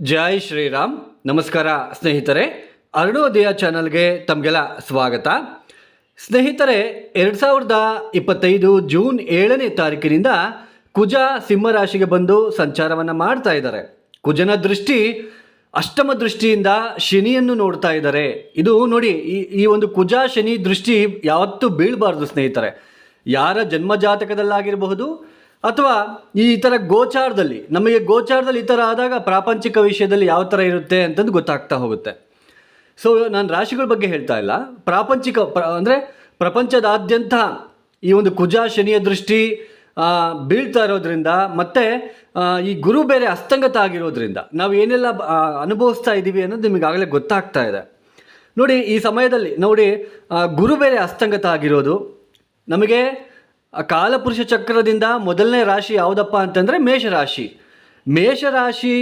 ಜೈ ಶ್ರೀರಾಮ್. ನಮಸ್ಕಾರ ಸ್ನೇಹಿತರೆ. ಅರುಣೋದಯ ಚಾನಲ್ಗೆ ತಮಗೆಲ್ಲ ಸ್ವಾಗತ. ಸ್ನೇಹಿತರೆ, ಎರಡು ಸಾವಿರದ ಇಪ್ಪತ್ತೈದು ಜೂನ್ ಏಳನೇ ತಾರೀಕಿನಿಂದ ಕುಜ ಸಿಂಹರಾಶಿಗೆ ಬಂದು ಸಂಚಾರವನ್ನು ಮಾಡ್ತಾ ಇದ್ದಾರೆ. ಕುಜನ ದೃಷ್ಟಿ ಅಷ್ಟಮ ದೃಷ್ಟಿಯಿಂದ ಶನಿಯನ್ನು ನೋಡ್ತಾ ಇದ್ದಾರೆ. ಇದು ನೋಡಿ, ಈ ಈ ಒಂದು ಕುಜ ಶನಿ ದೃಷ್ಟಿ ಯಾವತ್ತೂ ಬೀಳಬಾರ್ದು ಸ್ನೇಹಿತರೆ. ಯಾರ ಜನ್ಮ ಜಾತಕದಲ್ಲಾಗಿರಬಹುದು ಅಥವಾ ಈ ಥರ ಗೋಚಾರದಲ್ಲಿ, ನಮಗೆ ಗೋಚಾರದಲ್ಲಿ ಈ ಥರ ಆದಾಗ ಪ್ರಾಪಂಚಿಕ ವಿಷಯದಲ್ಲಿ ಯಾವ ಥರ ಇರುತ್ತೆ ಅಂತಂದು ಗೊತ್ತಾಗ್ತಾ ಹೋಗುತ್ತೆ. ಸೊ ನಾನು ರಾಶಿಗಳ ಬಗ್ಗೆ ಹೇಳ್ತಾ ಇಲ್ಲ. ಪ್ರಾಪಂಚಿಕ, ಪ್ರ, ಅಂದರೆ ಪ್ರಪಂಚದಾದ್ಯಂತ ಈ ಒಂದು ಕುಜ ಶನಿಯ ದೃಷ್ಟಿ ಬೀಳ್ತಾ ಇರೋದ್ರಿಂದ ಮತ್ತು ಈ ಗುರು ಬೇರೆ ಅಸ್ತಂಗತ ಆಗಿರೋದ್ರಿಂದ ನಾವು ಏನೆಲ್ಲ ಅನುಭವಿಸ್ತಾ ಇದ್ದೀವಿ ಅನ್ನೋದು ನಿಮಗಾಗಲೇ ಗೊತ್ತಾಗ್ತಾ ಇದೆ. ನೋಡಿ, ಈ ಸಮಯದಲ್ಲಿ ನೋಡಿ ಗುರು ಬೇರೆ ಅಸ್ತಂಗತ ಆಗಿರೋದು. ನಮಗೆ ಕಾಲಪುರುಷ ಚಕ್ರದಿಂದ ಮೊದಲನೇ ರಾಶಿ ಯಾವುದಪ್ಪ ಅಂತಂದರೆ ಮೇಷರಾಶಿ. ಮೇಷರಾಶಿ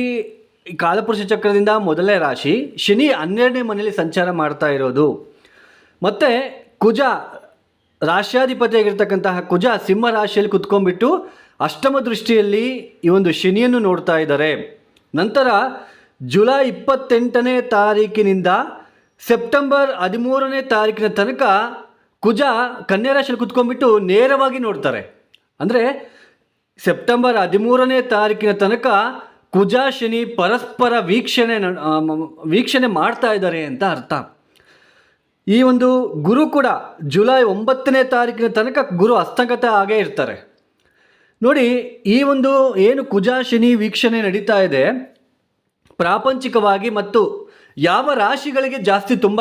ಕಾಲಪುರುಷ ಚಕ್ರದಿಂದ ಮೊದಲನೇ ರಾಶಿ ಶನಿ ಹನ್ನೆರಡನೇ ಮನೆಯಲ್ಲಿ ಸಂಚಾರ ಮಾಡ್ತಾ ಇರೋದು. ಮತ್ತು ಕುಜ ರಾಶ್ಯಾಧಿಪತಿಯಾಗಿರ್ತಕ್ಕಂತಹ ಕುಜ ಸಿಂಹ ರಾಶಿಯಲ್ಲಿ ಕುತ್ಕೊಂಡ್ಬಿಟ್ಟು ಅಷ್ಟಮ ದೃಷ್ಟಿಯಲ್ಲಿ ಈ ಒಂದು ಶನಿಯನ್ನು ನೋಡ್ತಾ ಇದ್ದಾರೆ. ನಂತರ ಜುಲೈ ಇಪ್ಪತ್ತೆಂಟನೇ ತಾರೀಕಿನಿಂದ ಸೆಪ್ಟೆಂಬರ್ ಹದಿಮೂರನೇ ತಾರೀಕಿನ ತನಕ ಕುಜ ಕನ್ಯಾ ರಾಶಿಯಲ್ಲಿ ಕುತ್ಕೊಂಡ್ಬಿಟ್ಟು ನೇರವಾಗಿ ನೋಡ್ತಾರೆ. ಅಂದರೆ ಸೆಪ್ಟೆಂಬರ್ ಹದಿಮೂರನೇ ತಾರೀಕಿನ ತನಕ ಕುಜ ಶನಿ ಪರಸ್ಪರ ವೀಕ್ಷಣೆ ವೀಕ್ಷಣೆ ಮಾಡ್ತಾ ಇದ್ದಾರೆ ಅಂತ ಅರ್ಥ. ಈ ಒಂದು ಗುರು ಕೂಡ ಜುಲೈ ಒಂಬತ್ತನೇ ತಾರೀಕಿನ ತನಕ ಗುರು ಹಸ್ತಂಗತ ಆಗೇ ಇರ್ತಾರೆ. ನೋಡಿ, ಈ ಒಂದು ಏನು ಕುಜ ಶನಿ ವೀಕ್ಷಣೆ ನಡೀತಾ ಇದೆ, ಪ್ರಾಪಂಚಿಕವಾಗಿ ಮತ್ತು ಯಾವ ರಾಶಿಗಳಿಗೆ ಜಾಸ್ತಿ ತುಂಬ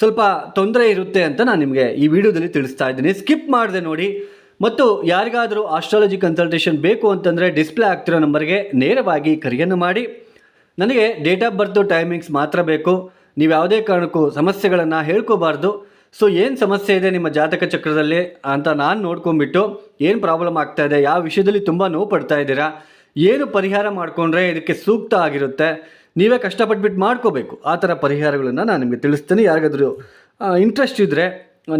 ಸ್ವಲ್ಪ ತೊಂದರೆ ಇರುತ್ತೆ ಅಂತ ನಾನು ನಿಮಗೆ ಈ ವಿಡಿಯೋದಲ್ಲಿ ತಿಳಿಸ್ತಾ ಇದ್ದೀನಿ. ಸ್ಕಿಪ್ ಮಾಡಿದೆ ನೋಡಿ. ಮತ್ತು ಯಾರಿಗಾದರೂ ಆಸ್ಟ್ರಾಲಜಿ ಕನ್ಸಲ್ಟೇಷನ್ ಬೇಕು ಅಂತಂದರೆ ಡಿಸ್ಪ್ಲೇ ಆಗ್ತಿರೋ ನಂಬರ್ಗೆ ನೇರವಾಗಿ ಕರೆಯನ್ನು ಮಾಡಿ. ನನಗೆ ಡೇಟ್ ಆಫ್ ಬರ್ತು ಟೈಮಿಂಗ್ಸ್ ಮಾತ್ರ ಬೇಕು. ನೀವು ಯಾವುದೇ ಕಾರಣಕ್ಕೂ ಸಮಸ್ಯೆಗಳನ್ನು ಹೇಳ್ಕೋಬಾರ್ದು. ಸೊ ಏನು ಸಮಸ್ಯೆ ಇದೆ ನಿಮ್ಮ ಜಾತಕ ಚಕ್ರದಲ್ಲಿ ಅಂತ ನಾನು ನೋಡ್ಕೊಂಬಿಟ್ಟು ಏನು ಪ್ರಾಬ್ಲಮ್ ಆಗ್ತಾ ಇದೆ, ಯಾವ ವಿಷಯದಲ್ಲಿ ತುಂಬ ನೋವು ಪಡ್ತಾ ಇದ್ದೀರಾ, ಏನು ಪರಿಹಾರ ಮಾಡಿಕೊಂಡ್ರೆ ಇದಕ್ಕೆ ಸೂಕ್ತ ಆಗಿರುತ್ತೆ. ನೀವೇ ಕಷ್ಟಪಟ್ಬಿಟ್ಟು ಮಾಡ್ಕೋಬೇಕು. ಆ ಥರ ಪರಿಹಾರಗಳನ್ನು ನಾನು ನಿಮಗೆ ತಿಳಿಸ್ತೇನೆ. ಯಾರಿಗಾದರೂ ಇಂಟ್ರೆಸ್ಟ್ ಇದ್ದರೆ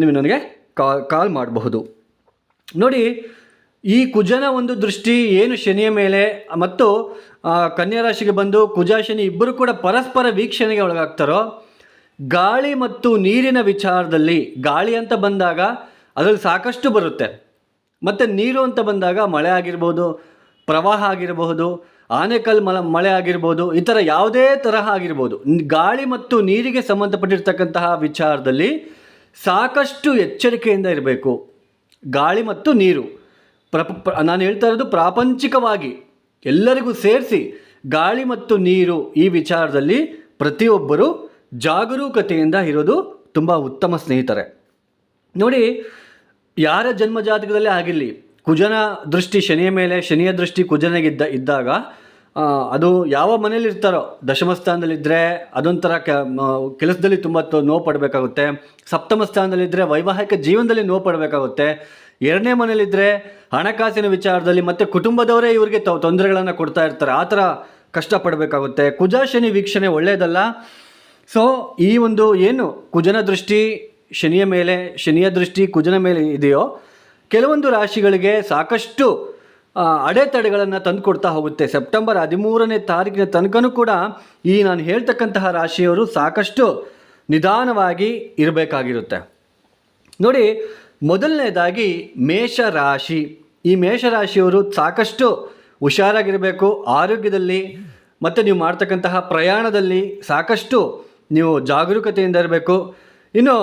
ನೀವು ನನಗೆ ಕಾಲ್ ಕಾಲ್ ಮಾಡಬಹುದು. ನೋಡಿ, ಈ ಕುಜನ ಒಂದು ದೃಷ್ಟಿ, ಏನು ಶನಿಯ ಮೇಲೆ, ಮತ್ತು ಕನ್ಯಾ ರಾಶಿಗೆ ಬಂದು ಕುಜ ಶನಿ ಇಬ್ಬರು ಕೂಡ ಪರಸ್ಪರ ವೀಕ್ಷಣೆಗೆ ಒಳಗಾಗ್ತಾರೋ, ಗಾಳಿ ಮತ್ತು ನೀರಿನ ವಿಚಾರದಲ್ಲಿ, ಗಾಳಿ ಅಂತ ಬಂದಾಗ ಅದರಲ್ಲಿ ಸಾಕಷ್ಟು ಬರುತ್ತೆ. ಮತ್ತು ನೀರು ಅಂತ ಬಂದಾಗ ಮಳೆ ಆಗಿರ್ಬೋದು, ಪ್ರವಾಹ ಆಗಿರಬಹುದು ಆನೆಕಲ್ ಮಲ, ಮಳೆ ಆಗಿರ್ಬೋದು ಈ ಥರ ಯಾವುದೇ ತರಹ ಆಗಿರ್ಬೋದು ಗಾಳಿ ಮತ್ತು ನೀರಿಗೆ ಸಂಬಂಧಪಟ್ಟಿರ್ತಕ್ಕಂತಹ ವಿಚಾರದಲ್ಲಿ ಸಾಕಷ್ಟು ಎಚ್ಚರಿಕೆಯಿಂದ ಇರಬೇಕು. ಗಾಳಿ ಮತ್ತು ನೀರು. ಪ್ರ- ನಾನು ಹೇಳ್ತಾ ಇರೋದು ಪ್ರಾಪಂಚಿಕವಾಗಿ ಎಲ್ಲರಿಗೂ ಸೇರಿಸಿ ಗಾಳಿ ಮತ್ತು ನೀರು ಈ ವಿಚಾರದಲ್ಲಿ ಪ್ರತಿಯೊಬ್ಬರು ಜಾಗರೂಕತೆಯಿಂದ ಇರೋದು ತುಂಬ ಉತ್ತಮ ಸ್ನೇಹಿತರೆ. ನೋಡಿ, ಯಾರ ಜನ್ಮಜಾತಕದಲ್ಲೇ ಆಗಿರಲಿ, ಕುಜನ ದೃಷ್ಟಿ ಶನಿಯ ಮೇಲೆ, ಶನಿಯ ದೃಷ್ಟಿ ಕುಜನಿಗಿದ್ದ ಇದ್ದಾಗ ಅದು ಯಾವ ಮನೇಲಿ ಇರ್ತಾರೋ ದಶಮ ಸ್ಥಾನದಲ್ಲಿದ್ದರೆ ಅದೊಂಥರ ಕೆ ಕೆಲಸದಲ್ಲಿ ತುಂಬ ನೋವು ಪಡಬೇಕಾಗುತ್ತೆ. ಸಪ್ತಮ ಸ್ಥಾನದಲ್ಲಿದ್ದರೆ ವೈವಾಹಿಕ ಜೀವನದಲ್ಲಿ ನೋವು ಪಡಬೇಕಾಗುತ್ತೆ. ಎರಡನೇ ಮನೇಲಿದ್ದರೆ ಹಣಕಾಸಿನ ವಿಚಾರದಲ್ಲಿ ಮತ್ತು ಕುಟುಂಬದವರೇ ಇವರಿಗೆ ತೊಂದರೆಗಳನ್ನು ಕೊಡ್ತಾ ಇರ್ತಾರೆ. ಆ ಥರ ಕಷ್ಟಪಡಬೇಕಾಗುತ್ತೆ ಕುಜ, ಶನಿ, ವೀಕ್ಷಣೆ ಒಳ್ಳೆಯದಲ್ಲ ಸೊ ಈ ಒಂದು ಏನು, ಕುಜನ ದೃಷ್ಟಿ, ಶನಿಯ ಮೇಲೆ, ಶನಿಯ ದೃಷ್ಟಿ ಕುಜನ ಮೇಲೆ ಇದೆಯೋ, ಕೆಲವೊಂದು ರಾಶಿಗಳಿಗೆ ಸಾಕಷ್ಟು ಅಡೆತಡೆಗಳನ್ನು ತಂದುಕೊಡ್ತಾ ಹೋಗುತ್ತೆ. ಸೆಪ್ಟೆಂಬರ್ ಹದಿಮೂರನೇ ತಾರೀಕಿನ ತನಕನೂ ಕೂಡ ಈ ನಾನು ಹೇಳ್ತಕ್ಕಂತಹ ರಾಶಿಯವರು ಸಾಕಷ್ಟು ನಿಧಾನವಾಗಿ ಇರಬೇಕಾಗಿರುತ್ತೆ. ನೋಡಿ, ಮೊದಲನೇದಾಗಿ ಮೇಷರಾಶಿ. ಈ ಮೇಷರಾಶಿಯವರು ಸಾಕಷ್ಟು ಹುಷಾರಾಗಿರಬೇಕು, ಆರೋಗ್ಯದಲ್ಲಿ ಮತ್ತು ನೀವು ಮಾಡ್ತಕ್ಕಂತಹ ಪ್ರಯಾಣದಲ್ಲಿ ಸಾಕಷ್ಟು ನೀವು ಜಾಗರೂಕತೆಯಿಂದ ಇರಬೇಕು. ಇನ್ನು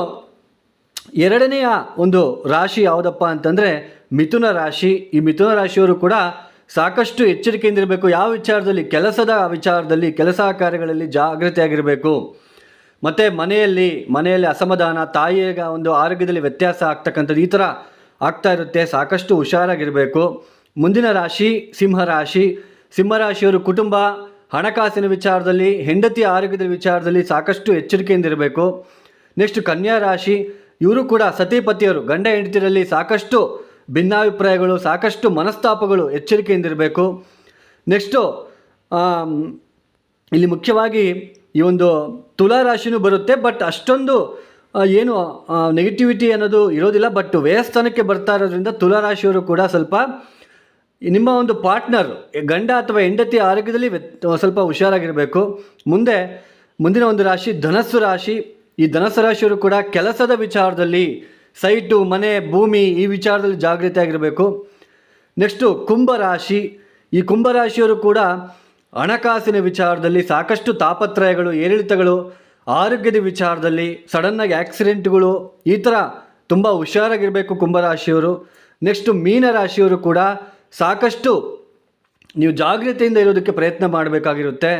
ಎರಡನೆಯ ಒಂದು ರಾಶಿ ಯಾವುದಪ್ಪ ಅಂತಂದರೆ ಮಿಥುನ ರಾಶಿ, ಈ ಮಿಥುನ ರಾಶಿಯವರು ಕೂಡ ಸಾಕಷ್ಟು ಎಚ್ಚರಿಕೆಯಿಂದ ಇರಬೇಕು ಯಾವ ವಿಚಾರದಲ್ಲಿ? ಕೆಲಸದ ವಿಚಾರದಲ್ಲಿ, ಕೆಲಸ ಕಾರ್ಯಗಳಲ್ಲಿ ಜಾಗೃತಿಯಾಗಿರಬೇಕು. ಮತ್ತು ಮನೆಯಲ್ಲಿ ಮನೆಯಲ್ಲಿ ಅಸಮಾಧಾನ, ತಾಯಿಯ ಒಂದು ಆರೋಗ್ಯದಲ್ಲಿ ವ್ಯತ್ಯಾಸ ಆಗ್ತಕ್ಕಂಥದ್ದು ಈ ಥರ ಆಗ್ತಾ ಇರುತ್ತೆ. ಸಾಕಷ್ಟು ಹುಷಾರಾಗಿರಬೇಕು. ಮುಂದಿನ ರಾಶಿ ಸಿಂಹರಾಶಿ ಸಿಂಹರಾಶಿಯವರು ಕುಟುಂಬ, ಹಣಕಾಸಿನ ವಿಚಾರದಲ್ಲಿ, ಹೆಂಡತಿ ಆರೋಗ್ಯದ ವಿಚಾರದಲ್ಲಿ ಸಾಕಷ್ಟು ಎಚ್ಚರಿಕೆಯಿಂದ ಇರಬೇಕು ನೆಕ್ಸ್ಟ್ ಕನ್ಯಾ ರಾಶಿ, ಇವರು ಕೂಡ ಸತಿಪತಿಯರು ಗಂಡ ಹೆಂಡತಿರಲ್ಲಿ ಸಾಕಷ್ಟು ಭಿನ್ನಾಭಿಪ್ರಾಯಗಳು, ಸಾಕಷ್ಟು ಮನಸ್ತಾಪಗಳು ಎಚ್ಚರಿಕೆಯಿಂದ ಇರಬೇಕು. ನೆಕ್ಸ್ಟು ಇಲ್ಲಿ ಮುಖ್ಯವಾಗಿ ಈ ಒಂದು ತುಲಾ ರಾಶಿನೂ ಬರುತ್ತೆ ಬಟ್ ಅಷ್ಟೊಂದು ಏನು ನೆಗೆಟಿವಿಟಿ ಅನ್ನೋದು ಇರೋದಿಲ್ಲ ಬಟ್ ವ್ಯಯಸ್ಥಾನಕ್ಕೆ ಬರ್ತಾ ಇರೋದ್ರಿಂದ ತುಲಾ ರಾಶಿಯವರು ಕೂಡ ಸ್ವಲ್ಪ ನಿಮ್ಮ ಒಂದು ಪಾರ್ಟ್ನರ್ ಗಂಡ ಅಥವಾ ಹೆಂಡತಿ ಆರೋಗ್ಯದಲ್ಲಿ ಸ್ವಲ್ಪ ಹುಷಾರಾಗಿರಬೇಕು. ಮುಂದೆ, ಮುಂದಿನ ಒಂದು ರಾಶಿ ಧನಸ್ಸು ರಾಶಿ. ಈ ಧನಸ್ಸು ರಾಶಿಯವರು ಕೂಡ ಕೆಲಸದ ವಿಚಾರದಲ್ಲಿ ಸೈಟು ಮನೆ, ಭೂಮಿ ಈ ವಿಚಾರದಲ್ಲಿ ಜಾಗೃತಿ ಆಗಿರಬೇಕು ನೆಕ್ಸ್ಟು ಕುಂಭರಾಶಿ ಈ ಕುಂಭರಾಶಿಯವರು ಕೂಡ ಹಣಕಾಸಿನ ವಿಚಾರದಲ್ಲಿ ಸಾಕಷ್ಟು ತಾಪತ್ರಯಗಳು, ಏರಿಳಿತಗಳು, ಆರೋಗ್ಯದ ವಿಚಾರದಲ್ಲಿ ಸಡನ್ನಾಗಿ ಆಕ್ಸಿಡೆಂಟ್ಗಳು ಈ ಥರ ತುಂಬ ಹುಷಾರಾಗಿರಬೇಕು ಕುಂಭರಾಶಿಯವರು ನೆಕ್ಸ್ಟು ಮೀನರಾಶಿಯವರು ಕೂಡ ಸಾಕಷ್ಟು ನೀವು ಜಾಗ್ರತೆಯಿಂದ ಇರೋದಕ್ಕೆ ಪ್ರಯತ್ನ ಮಾಡಬೇಕಾಗಿರುತ್ತೆ.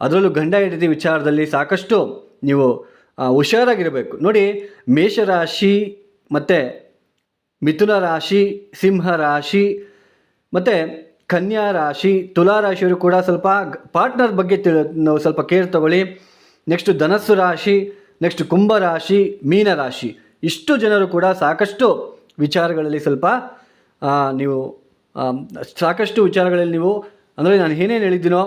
ಅದರಲ್ಲೂ ಗಂಡ ಹೆಂಡತಿ ವಿಚಾರದಲ್ಲಿ ಸಾಕಷ್ಟು ನೀವು ಹುಷಾರಾಗಿರಬೇಕು. ನೋಡಿ ಮೇಷರಾಶಿ ಮತ್ತು ಮಿಥುನ ರಾಶಿ, ಸಿಂಹ ರಾಶಿ, ಮತ್ತು ಕನ್ಯಾ ರಾಶಿ, ತುಲಾ ರಾಶಿಯವರು ಕೂಡ ಸ್ವಲ್ಪ ಪಾರ್ಟ್ನರ್ ಬಗ್ಗೆ ತಿಳಿ ನಾವು ಸ್ವಲ್ಪ ಕೇರ್ ತಗೊಳ್ಳಿ. ನೆಕ್ಸ್ಟ್ ಧನಸ್ಸು ರಾಶಿ, ನೆಕ್ಸ್ಟ್ ಕುಂಭ ರಾಶಿ, ಮೀನ ರಾಶಿ. ಇಷ್ಟು ಜನರು ಕೂಡ ಸಾಕಷ್ಟು ವಿಚಾರಗಳಲ್ಲಿ ಸ್ವಲ್ಪ ನೀವು ಸಾಕಷ್ಟು ವಿಚಾರಗಳಲ್ಲಿ ನೀವು, ಅಂದರೆ ನಾನು ಏನೇನು ಹೇಳಿದ್ದೀನೋ,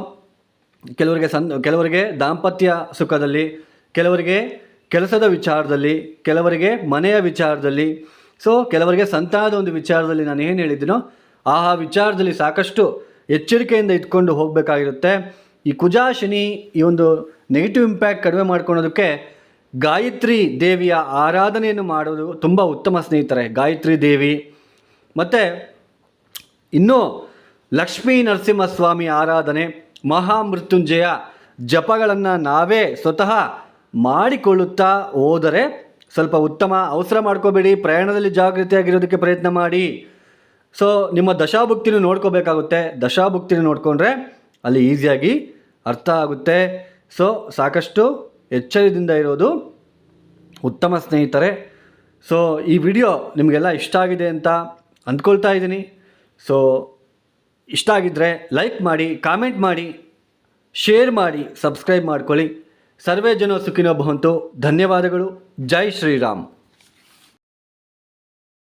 ಕೆಲವರಿಗೆ ಸನ್, ಕೆಲವರಿಗೆ ದಾಂಪತ್ಯ ಸುಖದಲ್ಲಿ, ಕೆಲವರಿಗೆ ಕೆಲಸದ ವಿಚಾರದಲ್ಲಿ, ಕೆಲವರಿಗೆ ಮನೆಯ ವಿಚಾರದಲ್ಲಿ ಸೊ ಕೆಲವರಿಗೆ ಸಂತಾನದ ಒಂದು ವಿಚಾರದಲ್ಲಿ ನಾನು ಏನು ಹೇಳಿದ್ದೀನೋ ಆ ವಿಚಾರದಲ್ಲಿ ಸಾಕಷ್ಟು ಎಚ್ಚರಿಕೆಯಿಂದ ಇಟ್ಕೊಂಡು ಹೋಗಬೇಕಾಗಿರುತ್ತೆ. ಈ ಕುಜಾ ಶನಿ ಈ ಒಂದು ನೆಗೆಟಿವ್ ಇಂಪ್ಯಾಕ್ಟ್ ಕಡಿಮೆ ಮಾಡ್ಕೊಳೋದಕ್ಕೆ ಗಾಯತ್ರಿ ದೇವಿಯ ಆರಾಧನೆಯನ್ನು ಮಾಡೋದು ತುಂಬ ಉತ್ತಮ ಸ್ನೇಹಿತರೆ. ಗಾಯತ್ರಿ ದೇವಿ. ಮತ್ತು ಇನ್ನೂ ಲಕ್ಷ್ಮೀ ನರಸಿಂಹಸ್ವಾಮಿ ಆರಾಧನೆ ಮಹಾಮೃತ್ಯುಂಜಯ ಜಪಗಳನ್ನು ನಾವೇ ಸ್ವತಃ ಮಾಡಿಕೊಳ್ಳುತ್ತಾ ಹೋದರೆ ಸ್ವಲ್ಪ ಉತ್ತಮ ಅವಸರ ಮಾಡ್ಕೋಬೇಡಿ, ಪ್ರಯಾಣದಲ್ಲಿ ಜಾಗೃತಿಯಾಗಿರೋದಕ್ಕೆ ಪ್ರಯತ್ನ ಮಾಡಿ. ಸೊ ನಿಮ್ಮ ದಶಾಭುಕ್ತಿನೂ ನೋಡ್ಕೋಬೇಕಾಗುತ್ತೆ. ದಶಾಭುಕ್ತಿನೂ ನೋಡಿಕೊಂಡ್ರೆ ಅಲ್ಲಿ ಈಸಿಯಾಗಿ ಅರ್ಥ ಆಗುತ್ತೆ. ಸೊ ಸಾಕಷ್ಟು ಎಚ್ಚರದಿಂದ ಇರೋದು ಉತ್ತಮ ಸ್ನೇಹಿತರೆ. ಸೊ ಈ ವಿಡಿಯೋ ನಿಮಗೆಲ್ಲ ಇಷ್ಟ ಆಗಿದೆ ಅಂತ ಅಂದ್ಕೊಳ್ತಾ ಇದ್ದೀನಿ. ಸೊ ಇಷ್ಟ ಆಗಿದ್ದರೆ ಲೈಕ್ ಮಾಡಿ, ಕಾಮೆಂಟ್ ಮಾಡಿ, ಶೇರ್ ಮಾಡಿ, ಸಬ್ಸ್ಕ್ರೈಬ್ ಮಾಡ್ಕೊಳ್ಳಿ. ಸರ್ವೇ ಜನ ಸುಖಿನೋ ಭವಂತು. ಧನ್ಯವಾದಗಳು. ಜೈ ಶ್ರೀರಾಮ್.